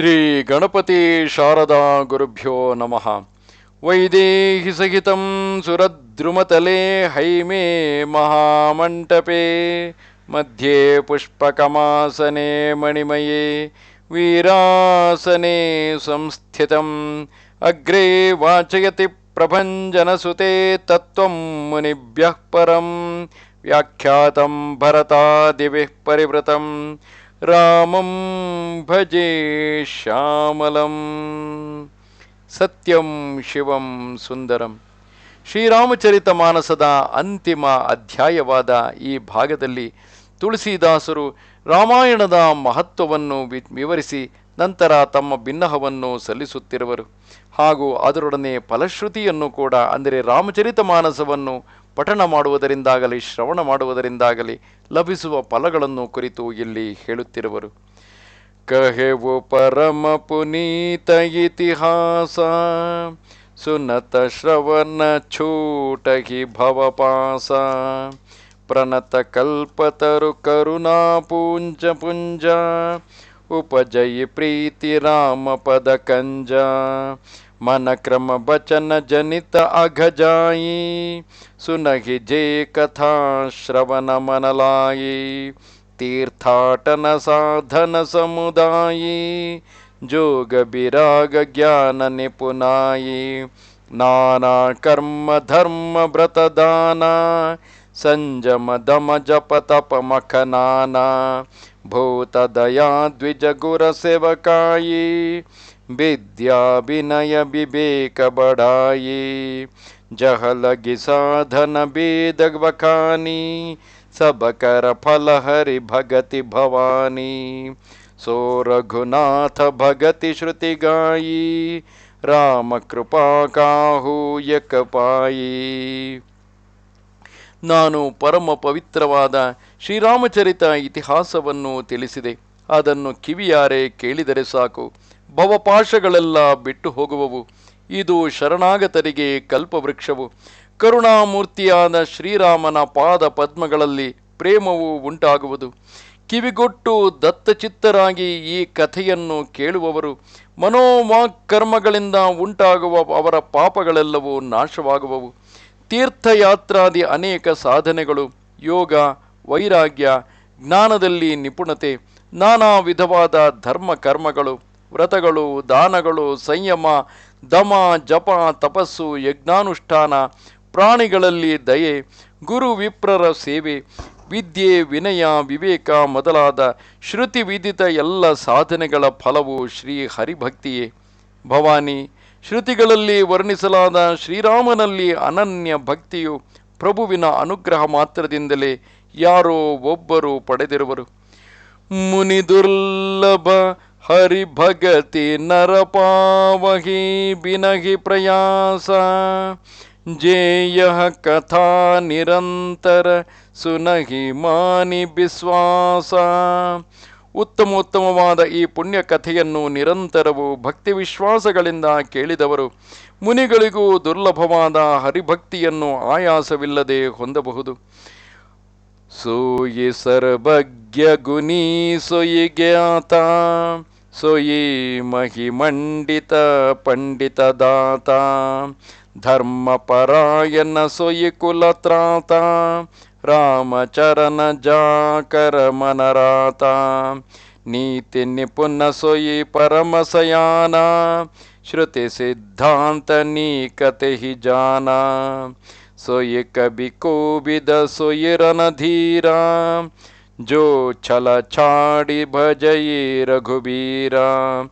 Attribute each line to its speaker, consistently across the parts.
Speaker 1: श्रीगणपते शारदा गुरुभ्यो नमः वैदेहिसहितं सुरद्रुमतले हैमे महामण्टपे मध्ये पुष्पकमासने मणिमये वीरासने संस्थितम् अग्रे वाचयति प्रभञ्जनसुते तत्त्वं मुनिभ्यः परं व्याख्यातं भरतादिभिः परिवृतम् ರಾಮಂ ಭಜೆ ಶ್ಯಾಮಲಂ ಸತ್ಯಂ ಶಿವಂ ಸುಂದರಂ ಶ್ರೀರಾಮಚರಿತ ಮಾನಸದ ಅಂತಿಮ ಅಧ್ಯಾಯವಾದ ಈ ಭಾಗದಲ್ಲಿ ತುಳಸಿದಾಸರು ರಾಮಾಯಣದ ಮಹತ್ವವನ್ನು ವಿವರಿಸಿ ನಂತರ ತಮ್ಮ ಭಿನ್ನಹವನ್ನು ಸಲ್ಲಿಸುತ್ತಿರುವರು. ಹಾಗೂ ಅದರೊಡನೆ ಫಲಶ್ರುತಿಯನ್ನು ಕೂಡ, ಅಂದರೆ ರಾಮಚರಿತ ಮಾನಸವನ್ನು ಪಠಣ ಮಾಡುವುದರಿಂದಾಗಲಿ, ಶ್ರವಣ ಮಾಡುವುದರಿಂದಾಗಲಿ ಲಭಿಸುವ ಫಲಗಳನ್ನು ಕುರಿತು ಇಲ್ಲಿ ಹೇಳುತ್ತಿರುವರು. ಕಹೆವು ಪರಮ ಪುನೀತ ಇತಿಹಾಸ, ಸುನತ ಶ್ರವಣ ಛೂಟಹಿ ಭವಪಾಸ, ಪ್ರಣತ ಕಲ್ಪತರು ಕರುಣಾ ಪುಂಜ ಪುಂಜ, ಉಪಜಯಿ ಪ್ರೀತಿ ರಾಮ ಪದ ಕಂಜ ಮನ ಕ್ರಮ ಬಚನ ಜನಿತ ಅಘಜಾಯಿ ಸುನಹಿ ಜೇ ಕಥಾ ಶ್ರವಣ ಮನಲಾಯಿ ತೀರ್ಥಾಟನ ಸಾಧನ ಸಮುದಾಯಿ ಜೋಗ ಬಿರಾಗ ಜ್ಞಾನ ನಿಪುನಾಯಿ ನಾನಾ ಕರ್ಮ ಧರ್ಮ ವ್ರತದಾನ ಸಂಜಮ ದಮ ಜಪ ತಪ ಮಖನಾನ ಭೂತ ದಯಾ ದ್ವಿಜ ಗುರ ಸೇವಕಾಯಿ ವಿದ್ಯಾ ವಿನಯ ವಿವೇಕ ಬಡಾಯಿ ಜಹಲಗಿ ಸಾಧನ ಬೇದ ಬಖಾನಿ ಸಬಕರ ಫಲ ಹರಿ ಭಗತಿ ಭವಾನಿ. ಸೋ ರಘುನಾಥ ಭಗತಿ ಶ್ರುತಿ ಗಾಯಿ ರಾಮ ಕೃಪಾ ಕಾಹೂಯಕ ಪಾಯಿ ನಾನು ಪರಮ ಪವಿತ್ರವಾದ ಶ್ರೀರಾಮಚರಿತ ಇತಿಹಾಸವನ್ನು ತಿಳಿಸಿದೆ. ಅದನ್ನು ಕಿವಿಯಾರೆ ಕೇಳಿದರೆ ಸಾಕು. ಭವಪಾಶಗಳೆಲ್ಲ ಬಿಟ್ಟು ಹೋಗುವವು. ಇದು ಶರಣಾಗತರಿಗೆ ಕಲ್ಪವೃಕ್ಷವು. ಕರುಣಾಮೂರ್ತಿಯಾದ ಶ್ರೀರಾಮನ ಪಾದ ಪದ್ಮಗಳಲ್ಲಿ ಪ್ರೇಮವು ಉಂಟಾಗುವುದು. ಕಿವಿಗೊಟ್ಟು ದತ್ತಚಿತ್ತರಾಗಿ ಈ ಕಥೆಯನ್ನು ಕೇಳುವವರು ಮನೋವಾಕ್ಕರ್ಮಗಳಿಂದ ಉಂಟಾಗುವ ಅವರ ಪಾಪಗಳೆಲ್ಲವೂ ನಾಶವಾಗುವವು. ತೀರ್ಥಯಾತ್ರಾದಿ ಅನೇಕ ಸಾಧನೆಗಳು, ಯೋಗ, ವೈರಾಗ್ಯ, ಜ್ಞಾನದಲ್ಲಿ ನಿಪುಣತೆ, ನಾನಾ ವಿಧವಾದ ಧರ್ಮ ಕರ್ಮಗಳು ವ್ರತಗಳು, ದಾನಗಳು, ಸಂಯಮ, ದಮ, ಜಪ, ತಪಸ್ಸು, ಯಜ್ಞಾನುಷ್ಠಾನ, ಪ್ರಾಣಿಗಳಲ್ಲಿ ದಯೆ, ಗುರು ವಿಪ್ರರ ಸೇವೆ, ವಿದ್ಯೆ, ವಿನಯ, ವಿವೇಕ ಮೊದಲಾದ ಶ್ರುತಿ ವಿದಿತ ಎಲ್ಲ ಸಾಧನೆಗಳ ಫಲವು ಶ್ರೀ ಹರಿಭಕ್ತಿಯೇ. ಭವಾನಿ, ಶ್ರುತಿಗಳಲ್ಲಿ ವರ್ಣಿಸಲಾದ ಶ್ರೀರಾಮನಲ್ಲಿ ಅನನ್ಯ ಭಕ್ತಿಯು ಪ್ರಭುವಿನ ಅನುಗ್ರಹ ಮಾತ್ರದಿಂದಲೇ ಯಾರೋ ಒಬ್ಬರು ಪಡೆದಿರುವರು. ಮುನಿ ದುರ್ಲಭ ಹರಿಭಗತಿ ನರಪಾವಹಿ ಬಿನಹಿ ಪ್ರಯಾಸ. ಜೇಯ ಕಥಾ ನಿರಂತರ ಸುನಹಿ ಮಾನಿ ವಿಶ್ವಾಸ ಉತ್ತಮೋತ್ತಮವಾದ ಈ ಪುಣ್ಯ ಕಥೆಯನ್ನು ನಿರಂತರವು ಭಕ್ತಿ ವಿಶ್ವಾಸಗಳಿಂದ ಕೇಳಿದವರು ಮುನಿಗಳಿಗೂ ದುರ್ಲಭವಾದ ಹರಿಭಕ್ತಿಯನ್ನು ಆಯಾಸವಿಲ್ಲದೆ ಹೊಂದಬಹುದು. ಸೋಯಿ ಸರ್ವಜ್ಞ ಗುಣಿ ಸೊಯಿಗೆ ಜ್ಞಾತ. सुयीमहिमण्डितपण्डितदाता धर्मपरायन सुयि कुलत्राता रामचरणजाकरमनराता नीतिनिपुन सुयि परमशयाना श्रुतिसिद्धान्तनीकते हि जाना सुयिकविकोविद सुयिरणधीरा जो छल छाड़ी भजये रघुबीरा।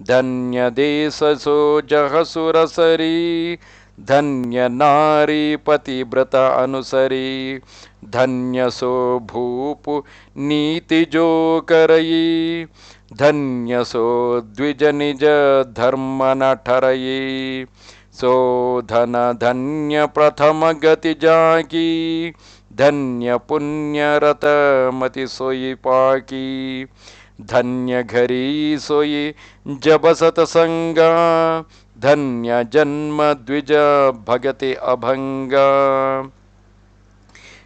Speaker 1: धन्य देश सो जह सुरसरी, धन्य नारी पतिव्रत अनुसरी। धन्य सो भूप नीति जो करई, धन्य सो द्विज निज धर्म न ठरई। सो धन धन्य प्रथम गति जाकी ಧನ್ಯ ಪುಣ್ಯರತ ಮತಿ ಸೊಯಿ ಪಾಕಿ ಧನ್ಯ ಘರಿ ಸೊಯಿ ಜಬಸತ ಸಂಗ ಧನ್ಯ ಜನ್ಮ ದ್ವಿಜ ಭಗತಿ ಅಭಂಗ.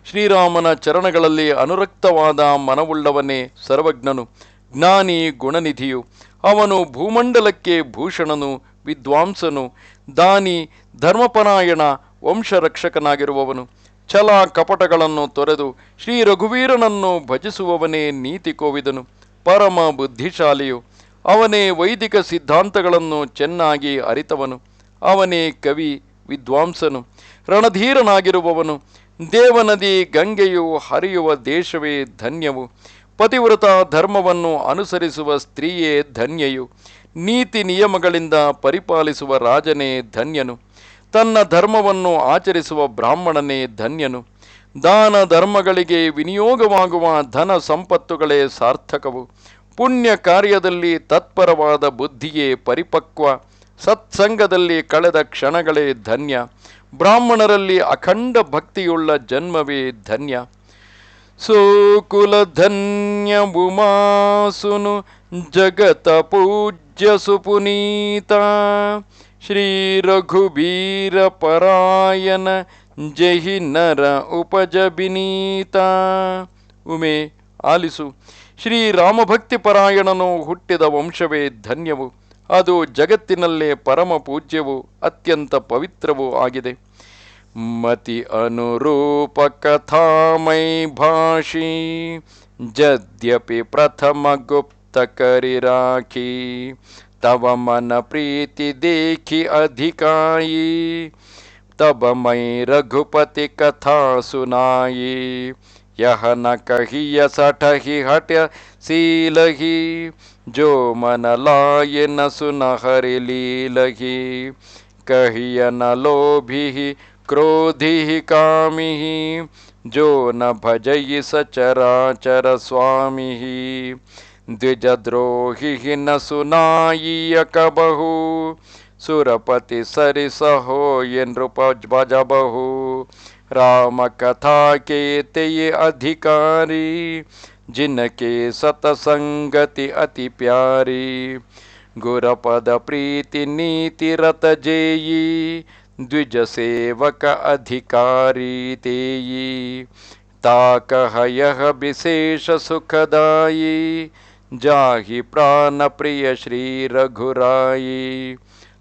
Speaker 1: ಶ್ರೀರಾಮನ ಚರಣಗಳಲ್ಲಿ ಅನುರಕ್ತವಾದ ಮನವುಳ್ಳವನೇ ಸರ್ವಜ್ಞನು, ಜ್ಞಾನಿ ಗುಣನಿಧಿಯು. ಅವನು ಭೂಮಂಡಲಕ್ಕೆ ಭೂಷಣನು, ವಿದ್ವಾಂಸನು, ದಾನಿ, ಧರ್ಮಪರಾಯಣ, ವಂಶರಕ್ಷಕನಾಗಿರುವವನು. ಛಲ ಕಪಟಗಳನ್ನು ತೊರೆದು ಶ್ರೀ ರಘುವೀರನನ್ನು ಭಜಿಸುವವನೇ ನೀತಿ ಕೋವಿದನು, ಪರಮ ಬುದ್ಧಿಶಾಲಿಯು. ಅವನೇ ವೈದಿಕ ಸಿದ್ಧಾಂತಗಳನ್ನು ಚೆನ್ನಾಗಿ ಅರಿತವನು. ಅವನೇ ಕವಿ, ವಿದ್ವಾಂಸನು. ರಣಧೀರನಾಗಿರುವವನು. ದೇವನದಿ ಗಂಗೆಯು ಹರಿಯುವ ದೇಶವೇ ಧನ್ಯವು. ಪತಿವ್ರತ ಧರ್ಮವನ್ನು ಅನುಸರಿಸುವ ಸ್ತ್ರೀಯೇ ಧನ್ಯೆಯು. ನೀತಿ ನಿಯಮಗಳಿಂದ ಪರಿಪಾಲಿಸುವ ರಾಜನೇ ಧನ್ಯನು. ತನ್ನ ಧರ್ಮವನ್ನು ಆಚರಿಸುವ ಬ್ರಾಹ್ಮಣನೇ ಧನ್ಯನು. ದಾನ ಧರ್ಮಗಳಿಗೆ ವಿನಿಯೋಗವಾಗುವ ಧನ ಸಂಪತ್ತುಗಳೇ ಸಾರ್ಥಕವು. ಪುಣ್ಯ ಕಾರ್ಯದಲ್ಲಿ ತತ್ಪರವಾದ ಬುದ್ಧಿಯೇ ಪರಿಪಕ್ವ. ಸತ್ಸಂಗದಲ್ಲಿ ಕಳೆದ ಕ್ಷಣಗಳೇ ಧನ್ಯ. ಬ್ರಾಹ್ಮಣರಲ್ಲಿ ಅಖಂಡ ಭಕ್ತಿಯುಳ್ಳ ಜನ್ಮವೇ ಧನ್ಯ. ಸೋಕುಲಧನ್ಯ ಉಮಾಸುನು ಜಗತ ಪೂಜ್ಯ ಸುಪುನೀತ. ಶ್ರೀ ರಘುಬೀರ ಪರಾಯಣ ಜಹಿ ನರ ಉಪಜ ಬಿನೀತ ಉಮೆ ಆಲಿಸು. ಶ್ರೀ ರಾಮಭಕ್ತಿ ಪರಾಯಣನು ಹುಟ್ಟಿದ ವಂಶವೇ ಧನ್ಯವು. ಅದು ಜಗತ್ತಿನಲ್ಲೇ ಪರಮ ಪೂಜ್ಯವು, ಅತ್ಯಂತ ಪವಿತ್ರವೂ ಆಗಿದೆ. ಮತಿ ಅನುರೂಪ ಕಥಾಮೈ ಭಾಷಿ, ಜದ್ಯಪಿ ಪ್ರಥಮ ಗುಪ್ತ ಕರಿ ರಾಖಿ. तब मन प्रीति देखी अधिकाई तब मैं रघुपति कथा सुनाई। यह न कहिय सठही हट सीलही, जो मन लाय न सुन हरि लीलही। कहिय न लोभि क्रोधि कामी जो न भजई सचरा चर स्वामी द्विजद्रोहि न सुनाई कबहु सुरपति सरिसहो ये नृप भजबहु राम कथा के ते अधिकारी, जिनके सतसंगति अति प्यारी। गुरपद प्रीति नीति रत जेयी द्विज सेवक अधिकारी तेयी। ताकह यह विशेष सुखदाई ಜಾಹಿ ಪ್ರಾಣ ಪ್ರಿಯ ಶ್ರೀ ರಘುರಾಯಿ.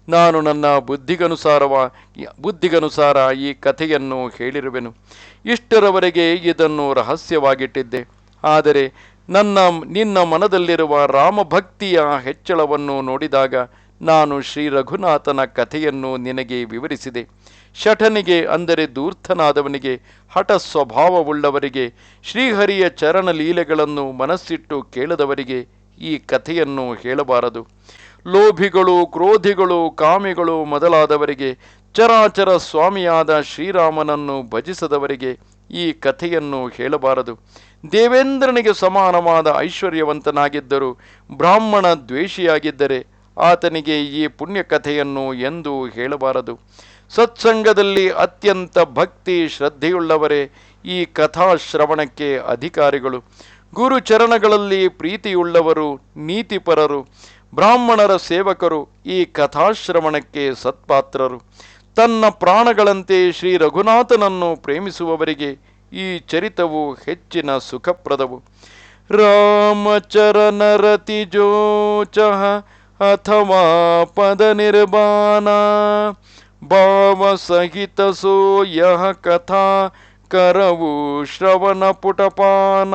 Speaker 1: ನಾನು ನನ್ನ ಬುದ್ಧಿಗನುಸಾರವ, ಬುದ್ಧಿಗನುಸಾರ ಈ ಕಥೆಯನ್ನು ಹೇಳಿರುವೆನು. ಇಷ್ಟರವರೆಗೆ ಇದನ್ನು ರಹಸ್ಯವಾಗಿಟ್ಟಿದ್ದೆ. ಆದರೆ ನನ್ನ, ನಿನ್ನ ಮನದಲ್ಲಿರುವ ರಾಮಭಕ್ತಿಯ ಹೆಚ್ಚಳವನ್ನು ನೋಡಿದಾಗ ನಾನು ಶ್ರೀ ರಘುನಾಥನ ಕಥೆಯನ್ನು ನಿನಗೆ ವಿವರಿಸಿದೆ. ಶಠನಿಗೆ ಅಂದರೆ ದೂರ್ಥನಾದವನಿಗೆ ಹಠ ಸ್ವಭಾವವುಳ್ಳವರಿಗೆ, ಶ್ರೀಹರಿಯ ಚರಣ ಲೀಲೆಗಳನ್ನು ಮನಸ್ಸಿಟ್ಟು ಕೇಳದವರಿಗೆ ಈ ಕಥೆಯನ್ನು ಹೇಳಬಾರದು. ಲೋಭಿಗಳು, ಕ್ರೋಧಿಗಳು, ಕಾಮಿಗಳು ಮೊದಲಾದವರಿಗೆ, ಚರಾಚರ ಸ್ವಾಮಿಯಾದ ಶ್ರೀರಾಮನನ್ನು ಭಜಿಸದವರಿಗೆ ಈ ಕಥೆಯನ್ನು ಹೇಳಬಾರದು. ದೇವೇಂದ್ರನಿಗೆ ಸಮಾನವಾದ ಐಶ್ವರ್ಯವಂತನಾಗಿದ್ದರೂ, ಬ್ರಾಹ್ಮಣ ದ್ವೇಷಿಯಾಗಿದ್ದರೆ, ಆತನಿಗೆ ಈ ಪುಣ್ಯ ಕಥೆಯನ್ನು ಎಂದೂ ಹೇಳಬಾರದು. ಸತ್ಸಂಗದಲ್ಲಿ ಅತ್ಯಂತ ಭಕ್ತಿ ಶ್ರದ್ಧೆಯುಳ್ಳವರೇ ಈ ಕಥಾಶ್ರವಣಕ್ಕೆ ಅಧಿಕಾರಿಗಳು. ಗುರುಚರಣಗಳಲ್ಲಿ ಪ್ರೀತಿಯುಳ್ಳವರು, ನೀತಿಪರರು, ಬ್ರಾಹ್ಮಣರ ಸೇವಕರು ಈ ಕಥಾಶ್ರವಣಕ್ಕೆ ಸತ್ಪಾತ್ರರು. ತನ್ನ ಪ್ರಾಣಗಳಂತೆ ಶ್ರೀ ರಘುನಾಥನನ್ನು ಪ್ರೇಮಿಸುವವರಿಗೆ ಈ ಚರಿತವು ಹೆಚ್ಚಿನ ಸುಖಪ್ರದವು. ರಾಮಚರನರತಿ ಜೋಚ ಅಥವಾ ಪದ ನಿರ್ಬಾನ ಭಾವ ಸಹಿತ ಸೋ ಯಹ ಕಥಾ ಕರವು ಶ್ರವಣ ಪುಟಪಾನ.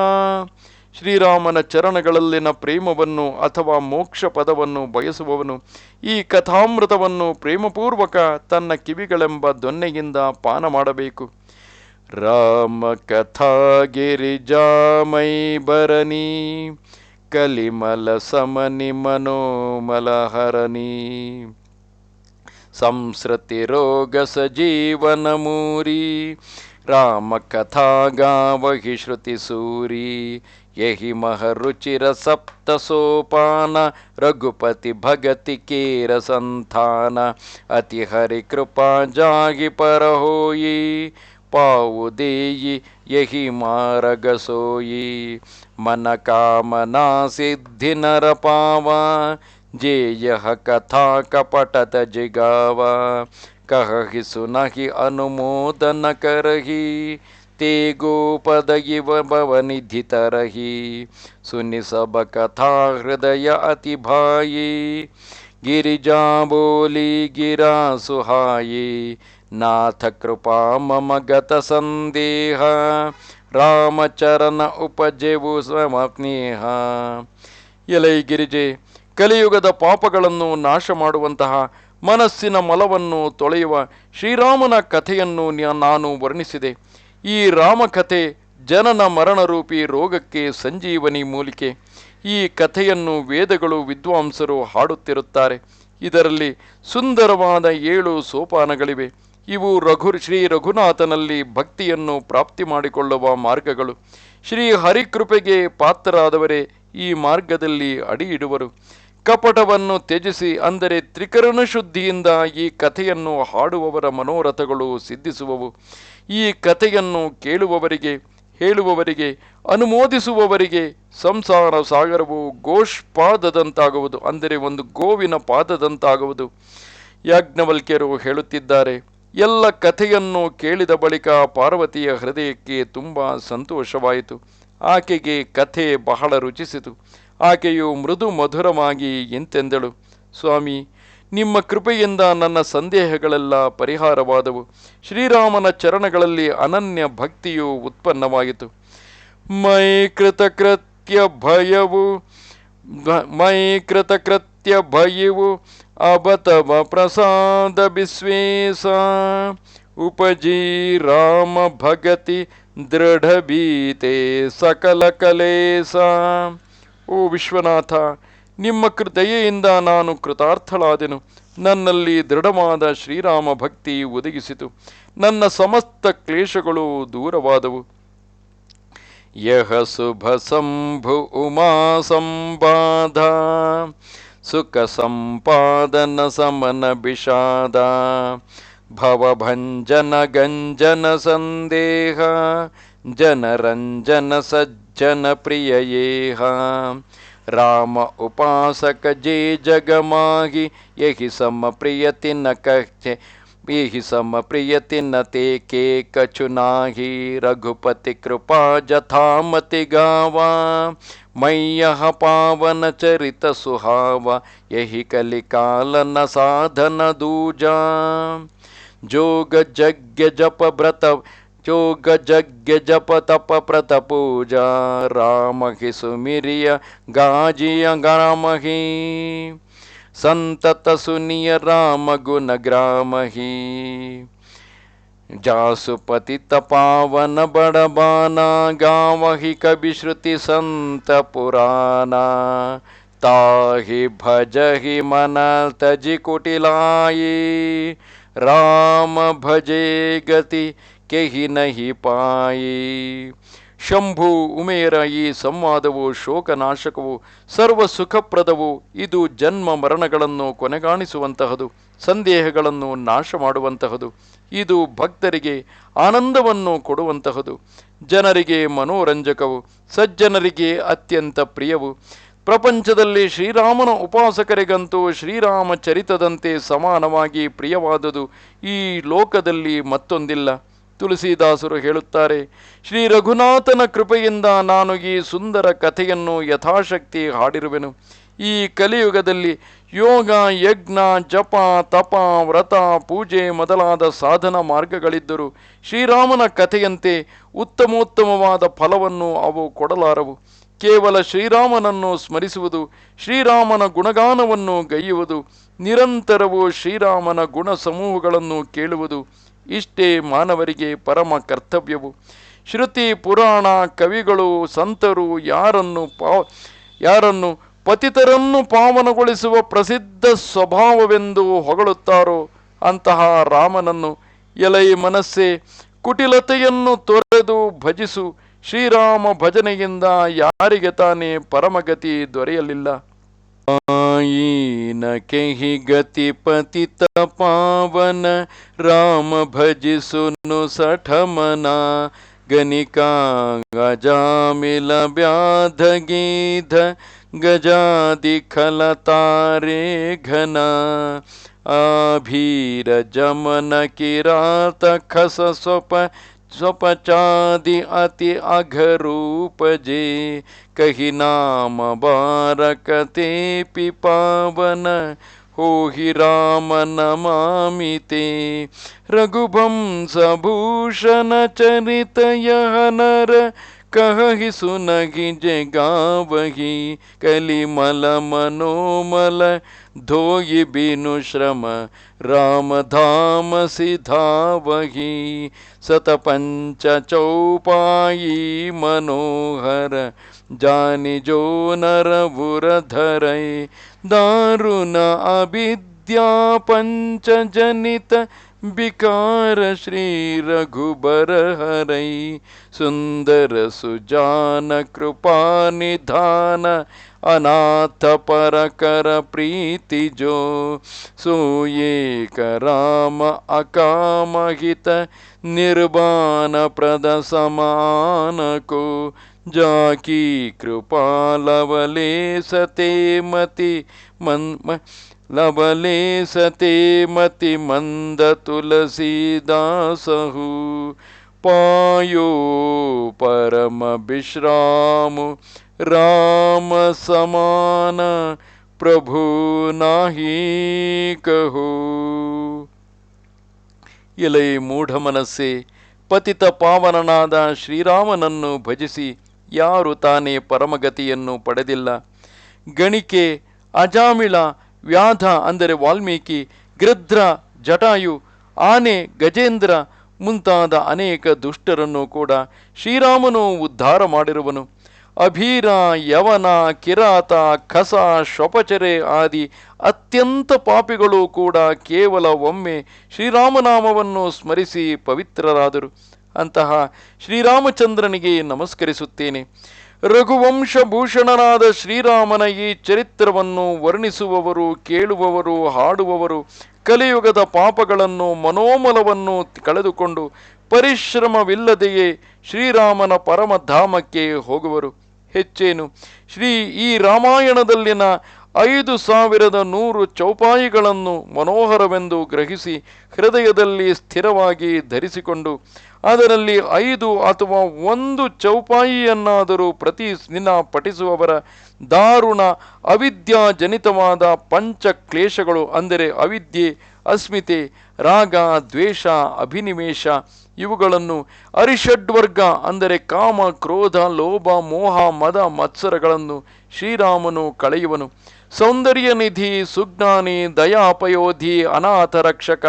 Speaker 1: ಶ್ರೀರಾಮನ ಚರಣಗಳಲ್ಲಿನ ಪ್ರೇಮವನ್ನು ಅಥವಾ ಮೋಕ್ಷ ಪದವನ್ನು ಬಯಸುವವನು ಈ ಕಥಾಮೃತವನ್ನು ಪ್ರೇಮಪೂರ್ವಕ ತನ್ನ ಕಿವಿಗಳೆಂಬ ದೊನ್ನೆಯಿಂದ ಪಾನ ಮಾಡಬೇಕು. ರಾಮ ಕಥಾ ಗಿರಿಜಾಮೈ ಬರನಿ ಕಲಿಮಲ ಸಮನಿ ಮನೋಮಲ ಹರನಿ ಸಂಸ್ರತಿ ರೋಗ ಸಜೀವನ ಮೂರಿ ರಾಮ ಕಥಾ ಗಾವಹಿ ಶ್ರುತಿ ಸೂರಿ ಯಹಿ ಮಹರುಚಿರ ಸಪ್ತ ಸೋಪಾನ ರಘುಪತಿ ಭಗತಿ ಕೇರ ಸಂತಾನ ಅತಿ ಹರಿ ಕೃಪಾ ಜಾಗಿ ಪರ ಹೋಯಿ ಪಾವು ದೇಯಿ ಯಹಿ ಮಾರಗ ಸೋಯಿ ಮನ ಕಾಮನಾ ಸಿದ್ಧಿ ನರ ಪಾವ जे यह कथा कपटत जिगावा कहहि सुनहि अनुमोदन करही ते गोपद इव भवनिधि तरहि सुनिसब कथा हृदय अति भाई गिरिजा बोली गिरा सुहाई नाथ कृपा मम गत ಸಂದೇಹ ರಾಮಚರಣ ಉಪಜೆವು ಸಮಪ್ನೇಹ ಎಲೈ ಗಿರಿಜೆ ಕಲಿಯುಗದ ಪಾಪಗಳನ್ನು ನಾಶ ಮಾಡುವಂತಹ ಮನಸ್ಸಿನ ಮಲವನ್ನು ತೊಳೆಯುವ ಶ್ರೀರಾಮನ ಕಥೆಯನ್ನು ನಾನು ವರ್ಣಿಸಿದೆ. ಈ ರಾಮಕಥೆ ಜನನ ಮರಣರೂಪಿ ರೋಗಕ್ಕೆ ಸಂಜೀವನಿ ಮೂಲಿಕೆ. ಈ ಕಥೆಯನ್ನು ವೇದಗಳು ವಿದ್ವಾಂಸರು ಹಾಡುತ್ತಿರುತ್ತಾರೆ. ಇದರಲ್ಲಿ ಸುಂದರವಾದ ಏಳು ಸೋಪಾನಗಳಿವೆ. ಇವು ರಘು ಶ್ರೀ ರಘುನಾಥನಲ್ಲಿ ಭಕ್ತಿಯನ್ನು ಪ್ರಾಪ್ತಿ ಮಾಡಿಕೊಳ್ಳುವ ಮಾರ್ಗಗಳು. ಶ್ರೀ ಹರಿಕೃಪೆಗೆ ಪಾತ್ರರಾದವರೇ ಈ ಮಾರ್ಗದಲ್ಲಿ ಅಡಿ ಕಪಟವನ್ನು ತ್ಯಜಿಸಿ ಅಂದರೆ ತ್ರಿಕರಣ ಶುದ್ಧಿಯಿಂದ ಈ ಕಥೆಯನ್ನು ಹಾಡುವವರ ಮನೋರಥಗಳು ಸಿದ್ಧಿಸುವವು. ಈ ಕಥೆಯನ್ನು ಕೇಳುವವರಿಗೆ, ಹೇಳುವವರಿಗೆ, ಅನುಮೋದಿಸುವವರಿಗೆ ಸಂಸಾರ ಸಾಗರವು ಗೋಷ್ ಪಾದದಂತಾಗುವುದು ಅಂದರೆ ಒಂದು ಗೋವಿನ ಪಾದದಂತಾಗುವುದು. ಯಾಜ್ಞವಲ್ಕ್ಯರು ಹೇಳುತ್ತಿದ್ದಾರೆ, ಎಲ್ಲ ಕಥೆಯನ್ನು ಕೇಳಿದ ಬಳಿಕ ಪಾರ್ವತಿಯ ಹೃದಯಕ್ಕೆ ತುಂಬ ಸಂತೋಷವಾಯಿತು. ಆಕೆಗೆ ಕಥೆ ಬಹಳ ರುಚಿಸಿತು. ಆಕೆಯು ಮೃದು ಮಧುರವಾಗಿ ಎಂತೆಂದಳು, ಸ್ವಾಮಿ, ನಿಮ್ಮ ಕೃಪೆಯಿಂದ ನನ್ನ ಸಂದೇಹಗಳೆಲ್ಲ ಪರಿಹಾರವಾದವು. ಶ್ರೀರಾಮನ ಚರಣಗಳಲ್ಲಿ ಅನನ್ಯ ಭಕ್ತಿಯು ಉತ್ಪನ್ನವಾಯಿತು. ಮೈ ಕೃತಕೃತ್ಯ ಭಯವು, ಮೈ ಕೃತಕೃತ್ಯ ಭಯವು, ಅಬತವ ಪ್ರಸಾದ ಬಿಸ್ವೇಸ ಉಪಜಿ ರಾಮ ಭಗತಿ ದೃಢ ಬೀತೆ ಸಕಲ ಕಲೇಶ. ಓ ವಿಶ್ವನಾಥ, ನಿಮ್ಮ ಕೃತಯೆಯಿಂದ ನಾನು ಕೃತಾರ್ಥಳಾದೆನು. ನನ್ನಲ್ಲಿ ದೃಢವಾದ ಶ್ರೀರಾಮ ಭಕ್ತಿ ಒದಗಿಸಿತು. ನನ್ನ ಸಮಸ್ತ ಕ್ಲೇಶಗಳು ದೂರವಾದವು. ಯಹ ಶುಭ ಸಂಭು ಉಮಾ ಸಂಬಾಧ, ಸುಖ ಸಂಪಾದನ ಸಮನ ವಿಷಾದ ಭವಭಂಜನ ಗಂಜನ ಸಂದೇಹ जनरञ्जनसज्जनप्रिययेह राम उपासक जे जगमाहि, यहि समप्रियति न कहे, यही सम प्रियति न ते के कछु नाही। रघुपति कृपा जथा मति गावा मैयह पावन चरित सुहावा, यही कलिकाल न साधन दूजा। जोग जज्ञ जप व्रत जोग जग्य जप तप प्रत पूजा राम ही सुमिरिय गाजिय ग्राम ही संतत सुनिय राम गुण ग्राम ही जासु पतित पावन बड़बाना गावहि कवि श्रुति संत पुराना ताहि भजहि मन तजि कुटिलाई राम भजे गति ಕೆಹಿ ನಹಿ ಪಾಯಿ. ಶಂಭು ಉಮೇರ ಈ ಸಂವಾದವು ಶೋಕನಾಶಕವು, ಸರ್ವ ಸುಖಪ್ರದವು, ಇದು ಜನ್ಮ ಮರಣಗಳನ್ನು ಕೊನೆಗಾಣಿಸುವಂತಹದು, ಸಂದೇಹಗಳನ್ನು ನಾಶ ಮಾಡುವಂತಹದು ಇದು ಭಕ್ತರಿಗೆ ಆನಂದವನ್ನು ಕೊಡುವಂತಹದು, ಜನರಿಗೆ ಮನೋರಂಜಕವು, ಸಜ್ಜನರಿಗೆ ಅತ್ಯಂತ ಪ್ರಿಯವು. ಪ್ರಪಂಚದಲ್ಲಿ ಶ್ರೀರಾಮನ ಉಪಾಸಕರಿಗಂತೂ ಶ್ರೀರಾಮಚರಿತದಂತೆ ಸಮಾನವಾಗಿ ಪ್ರಿಯವಾದುದು ಈ ಲೋಕದಲ್ಲಿ ಮತ್ತೊಂದಿಲ್ಲ. ತುಳಸಿದಾಸರು ಹೇಳುತ್ತಾರೆ, ಶ್ರೀ ರಘುನಾಥನ ಕೃಪೆಯಿಂದ ನಾನು ಈ ಸುಂದರ ಕಥೆಯನ್ನು ಯಥಾಶಕ್ತಿ ಹಾಡಿರುವೆನು. ಈ ಕಲಿಯುಗದಲ್ಲಿ ಯೋಗ, ಯಜ್ಞ, ಜಪ, ತಪ, ವ್ರತ, ಪೂಜೆ ಮೊದಲಾದ ಸಾಧನ ಮಾರ್ಗಗಳಿದ್ದರೂ ಶ್ರೀರಾಮನ ಕಥೆಯಂತೆ ಉತ್ತಮೋತ್ತಮವಾದ ಫಲವನ್ನು ಅವು ಕೊಡಲಾರವು. ಕೇವಲ ಶ್ರೀರಾಮನನ್ನು ಸ್ಮರಿಸುವುದು, ಶ್ರೀರಾಮನ ಗುಣಗಾನವನ್ನು ಗೈಯುವುದು, ನಿರಂತರವೂ ಶ್ರೀರಾಮನ ಗುಣ ಸಮೂಹಗಳನ್ನು ಕೇಳುವುದು ಇಷ್ಟೇ ಮಾನವರಿಗೆ ಪರಮ ಕರ್ತವ್ಯವು. ಶ್ರುತಿ ಪುರಾಣ ಕವಿಗಳು ಸಂತರು ಯಾರನ್ನು ಪಾವ ಯಾರನ್ನು ಪತಿತರನ್ನು ಪಾವನಗೊಳಿಸುವ ಪ್ರಸಿದ್ಧ ಸ್ವಭಾವವೆಂದು ಹೊಗಳುತ್ತಾರೋ ಅಂತಹ ರಾಮನನ್ನು ಎಲೈ ಮನಸ್ಸೇ ಕುಟಿಲತೆಯನ್ನು ತೊರೆದು ಭಜಿಸು. ಶ್ರೀರಾಮ ಭಜನೆಯಿಂದ ಯಾರಿಗೆ ತಾನೇ ಪರಮಗತಿ ದೊರೆಯಲಿಲ್ಲ. आई न कही गति पतित पावन। राम भज सुनु सठ मना। गणिका गजामिल व्याध गीध। गजादि खलतारे घना। आभीर जमन किरात खस स्वप स्वपचादि अति अघ रूप जे, कही नाम बारक ते पावन हो ही राम नमामि ते। रघुवंशभूषण चरित यह नर कहहि सुनहि जगावहि कलिमल मनोमल धोयि बिनु श्रम, राम धाम सिधावहि सतपञ्च चौपायी मनोहर, जानि जो नर बुरधरै दारुण अविद्या पञ्चजनित विकार श्री रघुबर हरै सुन्दर सुजान कृपा निधान, अनाथ पर कर प्रीति जो, सोये कराम अकाम हित, निर्वाण प्रद समान को, जाकी कृपा लवले सते मति मन लवले सते मति मंद तुलसीदासहु पायो परम विश्राम राम समान प्रभु नाही कहो ಎಲೈ ಮೂಢ ಮನಸ್ಸೆ ಪತಿತ ಪಾವನನಾದ ಶ್ರೀರಾಮನನ್ನು ಭಜಿಸಿ ಯಾರು ತಾನೇ ಪರಮಗತಿಯನ್ನು ಪಡೆದಿಲ್ಲ ಗಣಿಕೆ ಅಜಾಮಿಳ ವ್ಯಾಧ ಅಂದರೆ ವಾಲ್ಮೀಕಿ, ಗೃಧ್ರ, ಜಟಾಯು, ಆನೆ, ಗಜೇಂದ್ರ ಮುಂತಾದ ಅನೇಕ ದುಷ್ಟರನ್ನು ಕೂಡ ಶ್ರೀರಾಮನು ಉದ್ಧಾರ ಮಾಡಿರುವನು. ಅಭೀರ, ಯವನ, ಕಿರಾತ, ಖಸ ಶ್ವಪಚರೆ ಆದಿ ಅತ್ಯಂತ ಪಾಪಿಗಳು ಕೂಡ ಕೇವಲ ಒಮ್ಮೆ ಶ್ರೀರಾಮನಾಮವನ್ನು ಸ್ಮರಿಸಿ ಪವಿತ್ರರಾದರು. ಅಂತಹ ಶ್ರೀರಾಮಚಂದ್ರನಿಗೆ ನಮಸ್ಕರಿಸುತ್ತೇನೆ. ರಘುವಂಶಭೂಷಣನಾದ ಶ್ರೀರಾಮನ ಈ ಚರಿತ್ರವನ್ನು ವರ್ಣಿಸುವವರು, ಕೇಳುವವರು, ಹಾಡುವವರು, ಕಲಿಯುಗದ ಪಾಪಗಳನ್ನು, ಮನೋಮಲವನ್ನು ಕಳೆದುಕೊಂಡು ಪರಿಶ್ರಮವಿಲ್ಲದೆಯೇ ಶ್ರೀರಾಮನ ಪರಮಧಾಮಕ್ಕೆ ಹೋಗುವರು. ಹೆಚ್ಚೇನು, ಶ್ರೀ ಈ ರಾಮಾಯಣದಲ್ಲಿನ ಐದು ಸಾವಿರದ ನೂರು ಚೌಪಾಯಿಗಳನ್ನು ಮನೋಹರವೆಂದು ಗ್ರಹಿಸಿ ಹೃದಯದಲ್ಲಿ ಸ್ಥಿರವಾಗಿ ಧರಿಸಿಕೊಂಡು, ಅದರಲ್ಲಿ ಐದು ಅಥವಾ ಒಂದು ಚೌಪಾಯಿಯನ್ನಾದರೂ ಪ್ರತಿ ದಿನ ಪಠಿಸುವವರ ದಾರುಣ ಅವಿದ್ಯಾಜನಿತವಾದ ಪಂಚ ಕ್ಲೇಶಗಳು ಅಂದರೆ ಅವಿದ್ಯೆ, ಅಸ್ಮಿತೆ, ರಾಗ, ದ್ವೇಷ, ಅಭಿನಿವೇಶ ಇವುಗಳನ್ನು ಅರಿಷಡ್ವರ್ಗ ಅಂದರೆ ಕಾಮ, ಕ್ರೋಧ, ಲೋಭ, ಮೋಹ, ಮದ, ಮತ್ಸರಗಳನ್ನು ಶ್ರೀರಾಮನು ಕಳೆಯುವನು. ಸೌಂದರ್ಯ ನಿಧಿ, ಸುಜ್ಞಾನಿ, ದಯಾಪಯೋಧಿ, ಅನಾಥ ರಕ್ಷಕ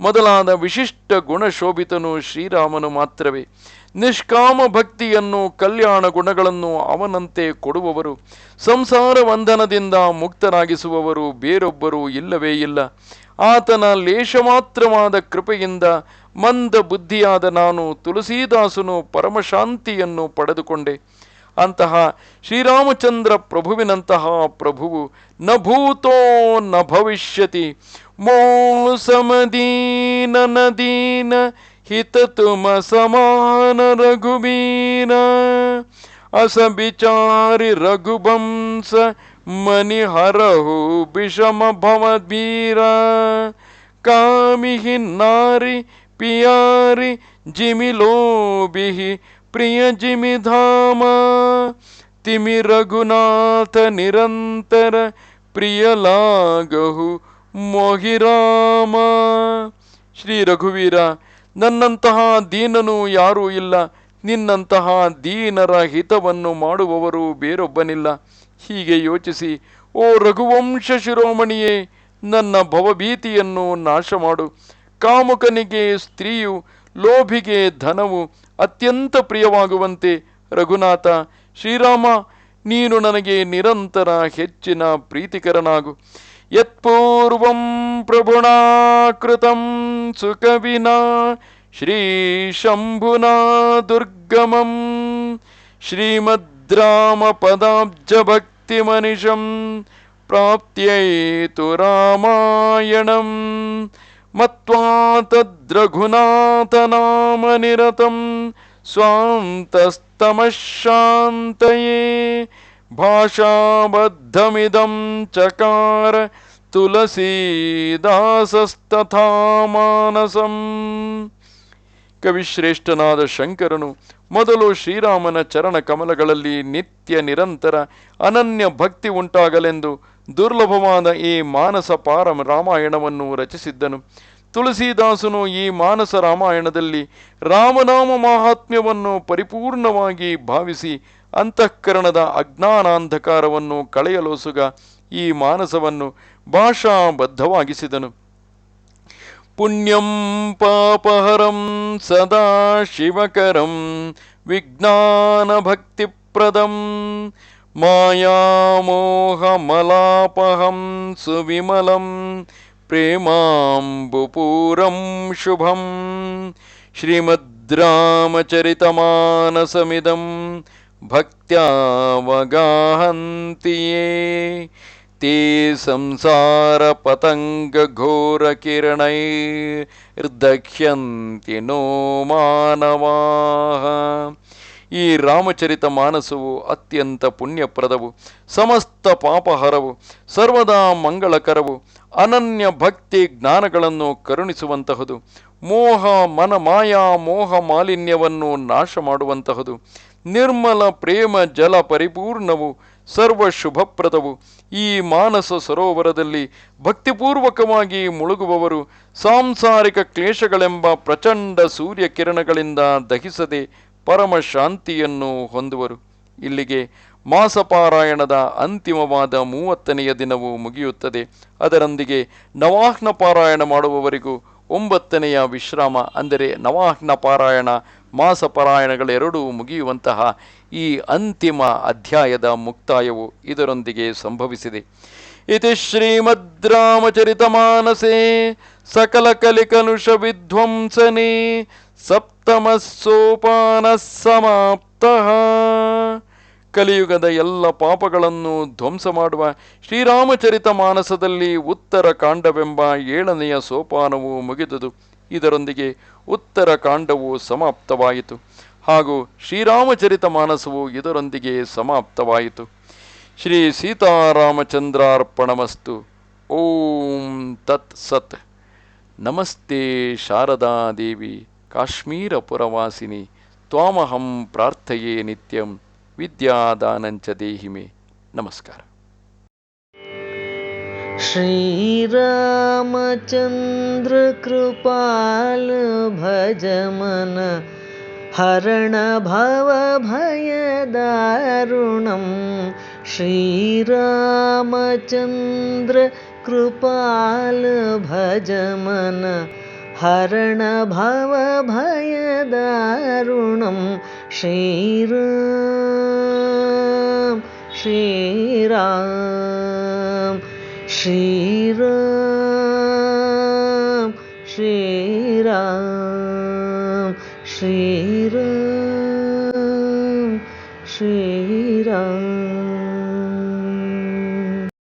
Speaker 1: ಮೊದಲಾದ ವಿಶಿಷ್ಟ ಗುಣಶೋಭಿತನು ಶ್ರೀರಾಮನು ಮಾತ್ರವೇ. ನಿಷ್ಕಾಮ ಭಕ್ತಿಯನ್ನು, ಕಲ್ಯಾಣ ಗುಣಗಳನ್ನು ಅವನಂತೆ ಕೊಡುವವರು, ಸಂಸಾರ ಬಂಧನದಿಂದ ಮುಕ್ತರಾಗಿಸುವವರು ಬೇರೊಬ್ಬರು ಇಲ್ಲವೇ ಇಲ್ಲ. ಆತನ ಲೇಷಮಾತ್ರವಾದ ಕೃಪೆಯಿಂದ ಮಂದ ಬುದ್ಧಿಯಾದ ನಾನು ತುಳಸೀದಾಸನು ಪರಮಶಾಂತಿಯನ್ನು ಪಡೆದುಕೊಂಡೆ. ಅಂತಹ ಶ್ರೀರಾಮಚಂದ್ರ ಪ್ರಭುವಿನಂತಹ ಪ್ರಭುವು ನ ಭೂತೋ ನ ಭವಿಷ್ಯತಿ ಮೋಸಮದೀನ ನದೀನ ಹಿತ ತುಮ ಸಮಾನ ರಘುಬೀರ ಅಸ ಬಿಚಾರಿ ರಘುವಂಶ ಮನಿ ಹರಹು ವಿಷಮ ಭವದ್ವೀರ ಕಾಮಿಹಿ ನಾರಿ ಪಿಯಾರಿ ಜಿಮಿ ಲೋಭಿಹಿ ಪ್ರಿಯ ಜಿಮಿ ಧಾಮ, ತಿಮಿ ರಘುನಾಥ ನಿರಂತರ, ಪ್ರಿಯಲಾಗಹು ಮೋಹಿರಾಮ. ಶ್ರೀ ರಘುವೀರ, ನನ್ನಂತಹ ದೀನನು ಯಾರೂ ಇಲ್ಲ. ನಿನ್ನಂತಹ ದೀನರ ಹಿತವನ್ನು ಮಾಡುವವರು ಬೇರೊಬ್ಬನಿಲ್ಲ. ಹೀಗೆ ಯೋಚಿಸಿ, ಓ ರಘುವಂಶ ಶಿರೋಮಣಿಯೇ, ನನ್ನ ಭವಭೀತಿಯನ್ನು ನಾಶ ಮಾಡು ಕಾಮುಕನಿಗೆ ಸ್ತ್ರೀಯು, ಲೋಭಿಗೆ ಧನವು ಅತ್ಯಂತ ಪ್ರಿಯವಾಗುವಂತೆ ರಘುನಾಥ ಶ್ರೀರಾಮ ನೀನು ನನಗೆ ನಿರಂತರ ಹೆಚ್ಚಿನ ಪ್ರೀತಿಕರನಾಗು ಯತ್ಪೂರ್ವಂ ಪ್ರಭುಣಾ ಕೃತಂ ಸುಕವಿನಾ ಶ್ರೀ ಶಂಭುನಾ ದುರ್ಗಮಂ ಶ್ರೀಮದ್ರಾಮ ಪದಾಬ್ಜ ಭಕ್ತಿ ಮನಿಷಂ ಪ್ರಾಪ್ತ್ಯೈತು ರಾಮಾಯಣಂ ಮತ್ವಾ ತದ್ರಘುನಾಥನಾಮ ನಿರತಂ ಸ್ವಾಂತಸ್ತಮಶಾಂತಯೇ ಭಾಷಾಬದ್ಧಮಿದಂ ಚಕಾರ ತುಲಸೀದಾಸಸ್ತಥಾ ಮಾನಸಂ. ಕವಿಶ್ರೇಷ್ಠನಾದ ಶಂಕರನು ಮೊದಲು ಶ್ರೀರಾಮನ ಚರಣ ಕಮಲಗಳಲ್ಲಿ ನಿತ್ಯ ನಿರಂತರ ಅನನ್ಯ ಭಕ್ತಿ ಉಂಟಾಗಲೆಂದು ದುರ್ಲಭವಾದ ಈ ಮಾನಸ ಪಾರಂ ರಾಮಾಯಣವನ್ನು ರಚಿಸಿದ್ದನು. ತುಳಸಿದಾಸನು ಈ ಮಾನಸ ರಾಮಾಯಣದಲ್ಲಿ ರಾಮನಾಮ ಮಾಹಾತ್ಮ್ಯವನ್ನು ಪರಿಪೂರ್ಣವಾಗಿ ಭಾವಿಸಿ ಅಂತಃಕರಣದ ಅಜ್ಞಾನಾಂಧಕಾರವನ್ನು ಕಳೆಯಲೋಸುಗ ಈ ಮಾನಸವನ್ನು ಭಾಷಾಬದ್ಧವಾಗಿಸಿದನು. ಪುಣ್ಯಂ ಪಾಪಹರಂ ಸದಾ ಶಿವಕರಂ ವಿಜ್ಞಾನ ಭಕ್ತಿಪ್ರದಂ ಮಾಯಾಮೋಹಮಲಾಪಹಂ ಸುವಿಮಲಂ म्बुपूरम् शुभम् श्रीमद््रामचरितमानसमिदम् भक्त्यावगाहन्ति ये। ते संसारपतङ्गघोरकिरणैर्दक्ष्यन्ति नो मानवाः। ಈ ರಾಮಚರಿತ ಮಾನಸವು ಅತ್ಯಂತ ಪುಣ್ಯಪ್ರದವು. ಸಮಸ್ತ ಪಾಪಹರವು, ಸರ್ವದಾ ಮಂಗಳಕರವು, ಅನನ್ಯ ಭಕ್ತಿ ಜ್ಞಾನಗಳನ್ನು ಕರುಣಿಸುವಂತಹದು. ಮೋಹ ಮನ ಮಾಯಾ ಮೋಹ ಮಾಲಿನ್ಯವನ್ನು ನಾಶ ಮಾಡುವಂತಹದು ನಿರ್ಮಲ ಪ್ರೇಮ ಜಲ ಪರಿಪೂರ್ಣವು ಸರ್ವ ಶುಭಪ್ರದವು ಈ ಮಾನಸ ಸರೋವರದಲ್ಲಿ ಭಕ್ತಿಪೂರ್ವಕವಾಗಿ ಮುಳುಗುವವರು ಸಾಂಸಾರಿಕ ಕ್ಲೇಶಗಳೆಂಬ ಪ್ರಚಂಡ ಸೂರ್ಯ ಕಿರಣಗಳಿಂದ ದಹಿಸದೆ ಪರಮ ಶಾಂತಿಯನ್ನು ಹೊಂದುವರು. ಇಲ್ಲಿಗೆ ಮಾಸಪಾರಾಯಣದ ಅಂತಿಮವಾದ ಮೂವತ್ತನೆಯ ದಿನವು ಮುಗಿಯುತ್ತದೆ. ಅದರೊಂದಿಗೆ ನವಾಹ್ನ ಪಾರಾಯಣ ಮಾಡುವವರಿಗೂ ಒಂಬತ್ತನೆಯ ವಿಶ್ರಾಮ, ಅಂದರೆ ನವಾಹ್ನ ಪಾರಾಯಣ ಮಾಸಪಾರಾಯಣಗಳೆರಡೂ ಮುಗಿಯುವಂತಹ ಈ ಅಂತಿಮ ಅಧ್ಯಾಯದ ಮುಕ್ತಾಯವು ಇದರೊಂದಿಗೆ ಸಂಭವಿಸಿದೆ. ಇತಿ ಶ್ರೀಮದ್ ರಾಮಚರಿತಮಾನಸೆ ಸಕಲ ಕಲಿಕನುಷ ವಿಧ್ವಂಸನೆ ಸಪ್ತಮ ಸೋಪಾನ ಸಮಾಪ್ತ ಕಲಿಯುಗದ ಎಲ್ಲ ಪಾಪಗಳನ್ನು ಧ್ವಂಸ ಮಾಡುವ ಶ್ರೀರಾಮಚರಿತ ಮಾನಸದಲ್ಲಿ ಉತ್ತರ ಕಾಂಡವೆಂಬ ಏಳನೆಯ ಸೋಪಾನವು ಮುಗಿದುದು. ಇದರೊಂದಿಗೆ ಉತ್ತರ ಕಾಂಡವು ಸಮಾಪ್ತವಾಯಿತು. ಹಾಗೂ ಶ್ರೀರಾಮಚರಿತ ಮಾನಸವು ಇದರೊಂದಿಗೆ ಸಮಾಪ್ತವಾಯಿತು. ಶ್ರೀ ಸೀತಾರಾಮಚಂದ್ರಾರ್ಪಣಮಸ್ತು. ಓಂ ತತ್ ಸತ್. ನಮಸ್ತೆ ಶಾರದಾ ದೇವಿ काश्मीरपुरवासिनि त्वामहं
Speaker 2: प्रार्थये नित्यं विद्यादानञ्च देहि मे। नमस्कार। श्रीरामचन्द्रकृपालभजमन हरणभवभयदारुणं श्रीरामचन्द्रकृपाल भजमन मन हरण भव भयदारुणं श्रीराम श्रीराम श्रीराम श्रीराम श्रीराम श्रीराम